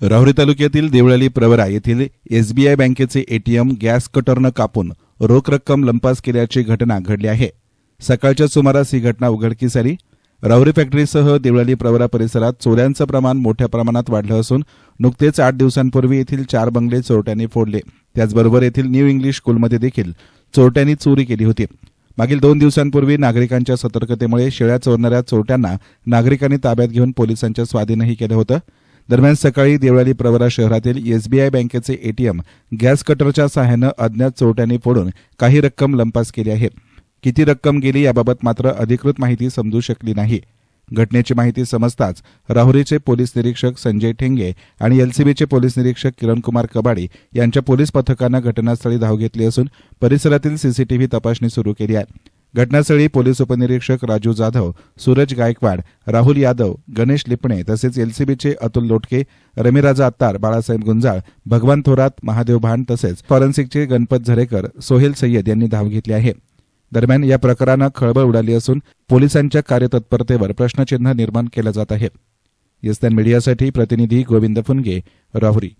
राहुरी तालुक्यातील देवळाली प्रवरा येथील एसबीआय बँकेचे एटीएम गॅस कटरनं कापून रोख रक्कम लंपास केल्याची घटना घडली आहे. सकाळच्या सुमारास ही घटना उघडकीस आली. राहुरी फॅक्टरीसह देवळाली प्रवरा परिसरात चोऱ्यांचं प्रमाण मोठ्या प्रमाणात वाढलं असून नुकतेच आठ दिवसांपूर्वी येथील चार बंगले चोरट्यांनी फोडले. त्याचबरोबर येथील न्यू इंग्लिश स्कूलमध्ये देखील चोरट्यांनी चोरी केली होती. मागील दोन दिवसांपूर्वी नागरिकांच्या सतर्कतेमुळे शेळ्या चोरणाऱ्या चोरट्यांना नागरिकांनी ताब्यात घेऊन पोलिसांच्या स्वाधीनही केलं होतं. दरम्यान सकाळी देवळाली प्रवरा शहरातील एसबीआय बँकेचे एटीएम गॅस कटरच्या सहाय्यानं अज्ञात चोरट्यांनी फोडून काही रक्कम लंपास केली आहे. किती रक्कम गेली याबाबत मात्र अधिकृत माहिती समजू शकली नाही. घटनेची माहिती समजताच राहुरीचे पोलीस निरीक्षक संजय ठेंगे आणि एलसीबीचे पोलीस निरीक्षक किरणकुमार कबाडी यांच्या पोलीस पथकानं घटनास्थळी धाव घेतली असून परिसरातील सीसीटीव्ही तपासणी सुरू केली आहे. घटनास्थळी पोलीस उपनिरीक्षक राजू जाधव सूरज गायकवाड राहुल यादव गणेश लिपणे तसेच एलसीबीचे अतुल लोटके रमीराजा अत्तार बाळासाहेब गुंजाळ भगवान थोरात महादेव भान तसेच फॉरेन्सिकचे गणपत झरेकर सोहेल सय्यद यांनी धाव घेतली आहे. दरम्यान या प्रकारानं खळबळ उडाली असून पोलिसांच्या कार्यतत्परतेवर प्रश्नचिन्ह निर्माण केलं जात आहे. यस्तान मीडियासाठी प्रतिनिधी गोविंद फुनगे राहुरी.